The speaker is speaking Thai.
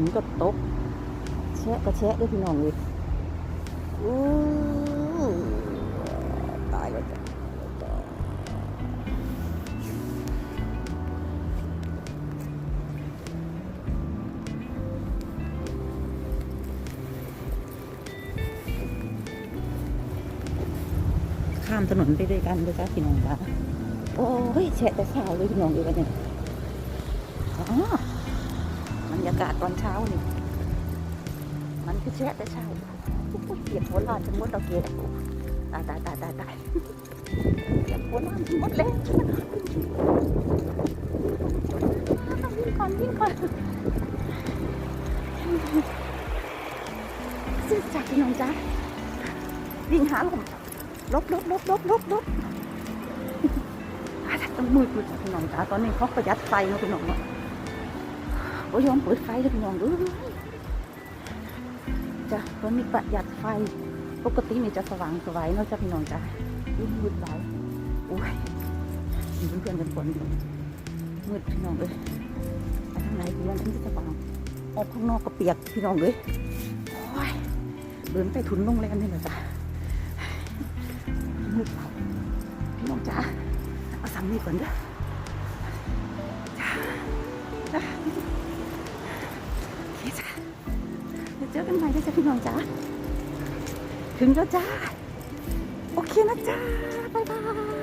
มก็ตกแชะก็แชะด้วยพี่น้องเลยอู้ตายแล้วจ้ะข้ามถนนไปด้วยกันด้วยจ้าพี่น้องจ้าโอ้ยแชะแต่เช้าเลยพี่น้องเลยวันนี้อ๋อากาศตอนเช้านี่ มันคือแชะแต่เช้าเปียกหัวลานจนหมดดอกเกดตายตายตายตายตายเปียกหัวลานจนหมดเลยวิ่งก่อนวิ่งก่อนซื้อจากพี่น้องจ้าวิ่งหาลมลบลบลบลบลบลบต้องมืดมืดพี่น้องจ้าตอนนี้เขาประหยัดไฟนะพี่น้องเนาะ โอ้ยอมเปิดไฟเลยพี่น้องเอ้ยจ้ะเพราะมีประหยัดไฟ ปกติมีจะสว่างสวายเนาะจ้ะพี่น้องจ้ะยุ่งมืดหลายโอ้ยมีเพื่อนกันฝนอยู่มืดพี่น้องเลยไปทางไหนดีวันนี้จะสว่างออกข้างนอกก็เปียกพี่น้องเลยโอ้ยเดินไปถุนโรงแรมนี่แหละจ้ะมืดหลายพี่น้องจ้ะเอาสามีก่อนเด้อจ้ะจ้ะ จอกันใหม่นะจ๊ะพี่น้องจ้าถึงแล้วจ้า โอเคนะจ้า บ๊ายบาย